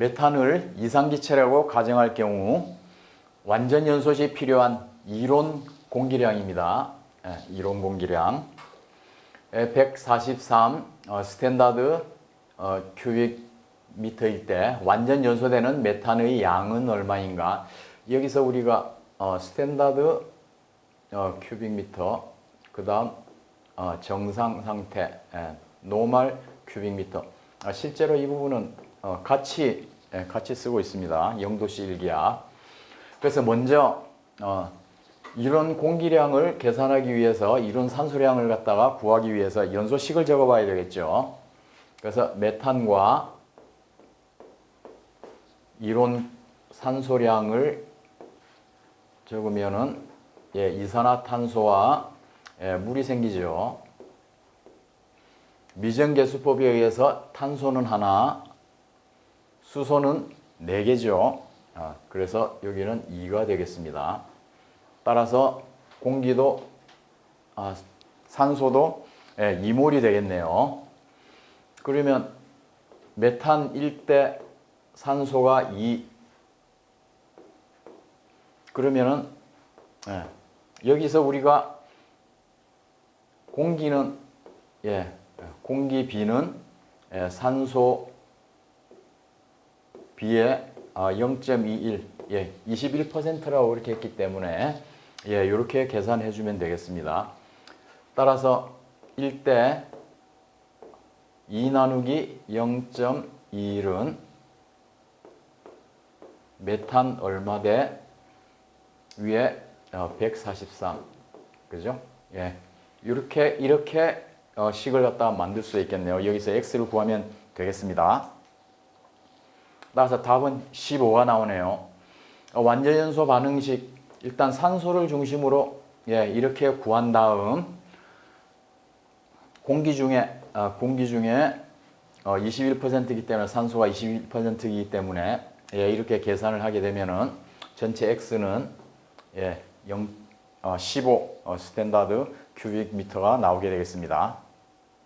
메탄을 이상기체라고 가정할 경우 완전 연소시 필요한 이론 공기량입니다. 예, 이론 공기량. 143 어, 스탠다드 어, 큐빅 미터일 때 완전 연소되는 메탄의 양은 얼마인가? 여기서 우리가 어, 스탠다드 어, 큐빅 미터, 그 다음 어, 정상 상태, 예, 노멀 큐빅 미터. 아, 실제로 이 부분은 어, 같이 예, 같이 쓰고 있습니다. 0도씨 일기압. 그래서 먼저 어, 이런 공기량을 계산하기 위해서 이런 산소량을 갖다가 구하기 위해서 연소식을 적어봐야 되겠죠. 그래서 메탄과 이론 산소량을 적으면은 예, 이산화탄소와 예, 물이 생기죠. 미정계수법에 의해서 탄소는 하나, 수소는 네 개죠. 아, 그래서 여기는 2가 되겠습니다. 따라서 공기도 아, 산소도 예, 2몰이 되겠네요. 그러면 메탄 1대 산소가 2 그러면은 예, 여기서 우리가 공기는 예, 공기 비는 예, 산소 아, 0.21 예, 21%라고 이렇게 했기 때문에 예, 이렇게 계산해 주면 되겠습니다. 따라서 1대 2 나누기 0.21은 메탄 얼마 대 위에 어, 143 그죠? 예. 이렇게 이렇게 어, 식을 갖다가 만들 수 있겠네요. 여기서 x를 구하면 되겠습니다. 따라서 답은 15가 나오네요. 어, 완전연소 반응식 일단 산소를 중심으로 예, 이렇게 구한 다음 공기 중에 아, 공기 중에 어, 21%이기 때문에 산소가 21%이기 때문에 예, 이렇게 계산을 하게 되면은 전체 x는 예, 0, 어, 15 어, 스탠다드 큐빅 미터가 나오게 되겠습니다.